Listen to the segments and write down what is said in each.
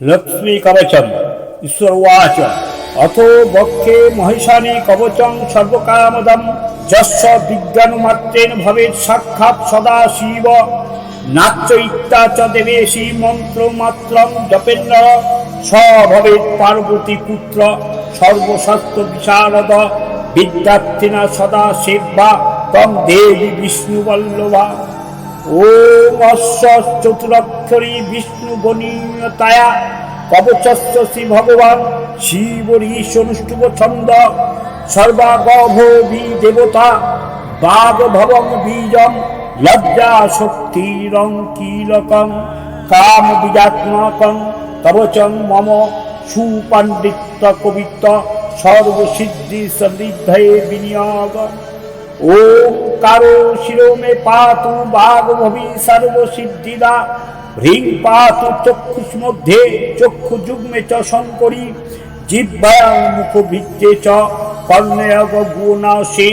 লক্ষ্মী কবচম ঈশ্বর উচ অথো বক্ষে মহিষানি কবচং সর্বকামদম যস্য বিজ্ঞানমাত্রেন ভবেৎ সাক্ষাৎ সদা শিব নাচ্য ইত্যা চ দেবেশী মন্ত্রমাত্রম জপেন্দ্র স ভবেৎ পার্বতী পুত্র সর্বশাস্ত্র বিশারদ বিদ্যার্থিনা সদা সেবা তম দেবী চতুরক্ষরী বিষ্ণু গণীয়তায়া কবচস্য শ্রী ভগবান শিবরীশ অনুষ্ঠুব ছন্দ সর্বাগভ বি দেবতা বাগ ভবং বীজম লজ্জা শক্তিরং কীলকং কাম বীজাত্মকং কবচং মম সুপাণ্ডিত্য কবিত্ব সর্বসিদ্ধি সমৃদ্ধয়ে বিনিয়োগ। ওম কারও শিরো মে পাতু বাঘ ভবি সর্বসিদ্ধিদা হ্রিং পাতু চক্ষুষ মধ্যে চক্ষু যুগ্মে চ শঙ্করী জিহ্বায়াং মুখ ভিত্তে চ কর্ণয়গ গুণাসে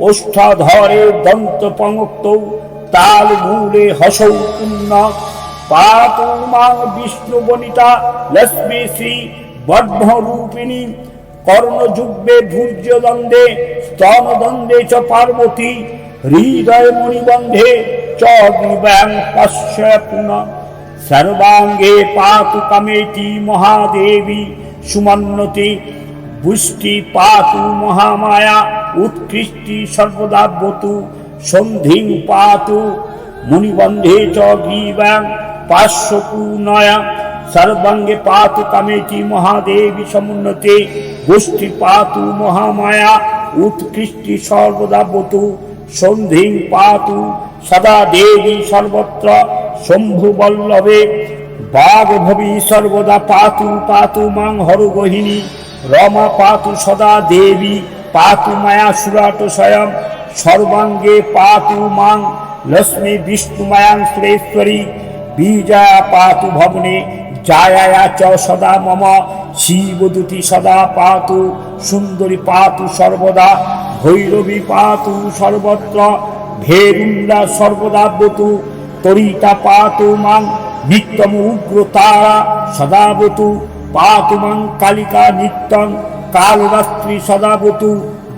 ওষ্ঠাধরে দন্ত পঙ্ক্ত তাল মূলে হসৌ পুণ্য পাতু মাং বিষ্ণু বনিতা লক্ষ্মী শ্রী বদ্ধরূপিণী কর্ণযুগ্বে ভূর্যদ্বন্দ্বে স্তনদ্বন্দ্বে চ পার্বতী হৃদয় মণিবন্ধে সর্বাঙ্গে পাতু কামেতি মহাদেবী, সুমন্নতি বুষ্টি পাতু মহামায়া, উৎকৃষ্টি সর্বদা বতু সন্ধিং পাতু। মুনিবন্ধে চ গ্রীবাং পার্শ্বপূর্ণয়া সর্বাঙ্গে পাতু কামেতি মহাদেবী, সমুন্নতে গোষ্ঠী পাতু মহামায়া, উৎকৃষ্টি সর্বদা বতু সন্ধিং পাতু, সদা দেবী সর্বত্র, শম্ভু বল্লভে। বাঘ ভবি সর্বদা পাতু পাতু মাং হরগহিনী রমা পাতু সদা দেবী, পাতু মায়া সুরাট স্বয়ং। সর্বাঙ্গে পাতু মাং লক্ষ্মী বিষ্ণু মায়াং সুরেশ্বরী বীজা পাতু ভবনে জায়া চ সদা মম। শিবদূতি সদা পাতু, সুন্দরী পাতু সর্বদা। ভৈরবী পাতু সর্বত্র সর্বদা বতু তরিতা পাতু মাং নিত্যম উগ্র তারা সদাবতু পাতু মাং কালিকা নিত্যং কালরাত্রি সদাবতু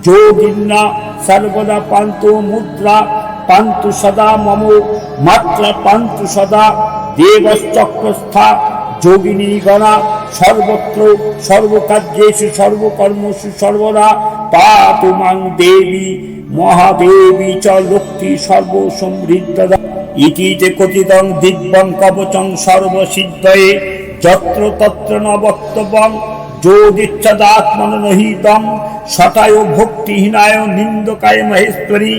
যোগিন্না সর্বদা পান্ত মুদ্রা, পান্তু সদা মম, মাত্রা পান্তু সদা, দেবশ্চক্রস্থা যোগিনী গণা, সর্বত্র সর্বকার্যেষু সর্বকর্মসু সর্বদা পাতু মাং দেবী, মহাদেবী চ লক্ষ্মী সর্বসমৃদ্ধদা। ইতিতে কথিতং দিব্যং কবচং সর্বসিদ্ধয়ে, যত্র তত্র ন বক্তব্যং যোগিচ্ছদাত্মনহিতম শতায় ভক্তিহীনায় নিন্দকায় মহেশ্বরী,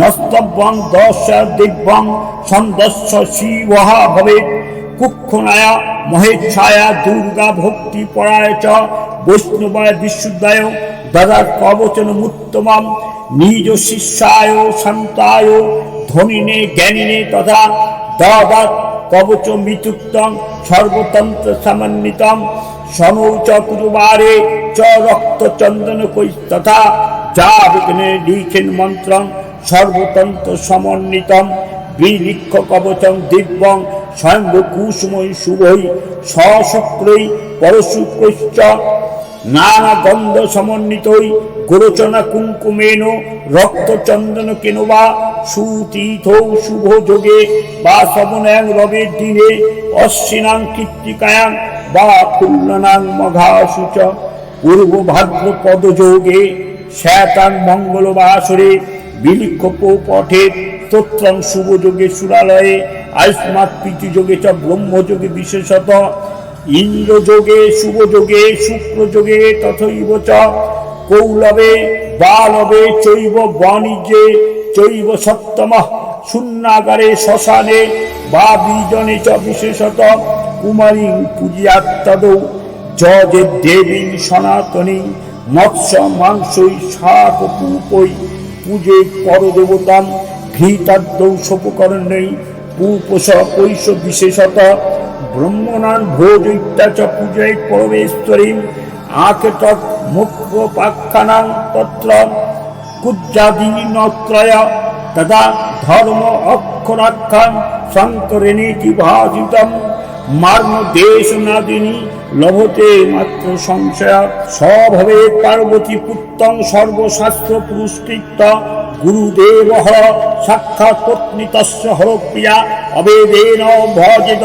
নস্তব্যং দশ দিব্যং সন্দস্য শিবহ ভবেৎ। কুক্ষণায় মহেচ্ছায়া দুর্গা ভক্তি পরায় চ বৈষ্ণবায় বিশুদ্ধায় দাদা কবচন মুত্তমম নিজ শিষ্যায় শান্তায় ধনিনে, জ্ঞানিনে তথা দদাত কবচ মিতুক্তং সর্বতন্ত্র সমন্বিতম। সমৌচ কুরুবারে চ রক্ত চন্দন কই তথা যা বিঘ্নে লিখেন মন্ত্রং সর্বতন্ত্র সমন্বিতম। বিলিক্ষ কবচং দিব্যং স্বয়ং কুসুময় শুভই সশুক্রই পরশুক্রশ্চ। নানা গন্ধ সমন্বিতই গোরচনা কুঙ্কুমেন রক্ত চন্দন কেন বা সুতীর্থ শুভ যোগে বা সমনাং রবের দিনে অশ্বিনাং কীর্তিকায়াং বা ফুল্লনাং মঘাসুচ পূর্ব ভাদ্র পদযোগে শ্যাতাং মঙ্গলবাসরে বিলিক্ষ পথে স্তোত্রং শুভযোগে সুরালয়ে আয়ুষ্মাত যোগে চ ব্রহ্মযোগে বিশেষত ইন্দ্রযোগে, শুভযোগে, শুক্রযোগে তথৈব চ। কৌলবে বালবে চৈব বাণিজ্যে, চৈব সপ্তম। শূন্যাগারে, শ্মশানে, বা বীজনে চ বিশেষত। কুমারী পূজিয়াত্তদৌ যজে দেবী সনাতনী, মৎস্য মাংসই শাক পূপই। পূজে পরদেবতাম ঘৃতাদ্যৌ সোপকরণেই পূপস কৈশ বিশেষত। ব্রহ্মণান ভোজ ইত্যাচ পূজয় পরমেশ্বরী আকেত মুখ্য পাখ্যানাং তত্র কুজ্জাদীনত্রয় তদা ধর্ম অক্ষরাখ্যান শঙ্করেণীতি ভাজিতম। মার্ম দেশ নাদিনী লভতে মাত্র সংশয়। স্বভাবে পার্বতী পুত্তং সর্বশাস্ত্র পুরস্কৃত। গুরুদেব সাক্ষাৎ পত্নী তস্য হরপ্রিয়া। অবেদেন ভজেদ।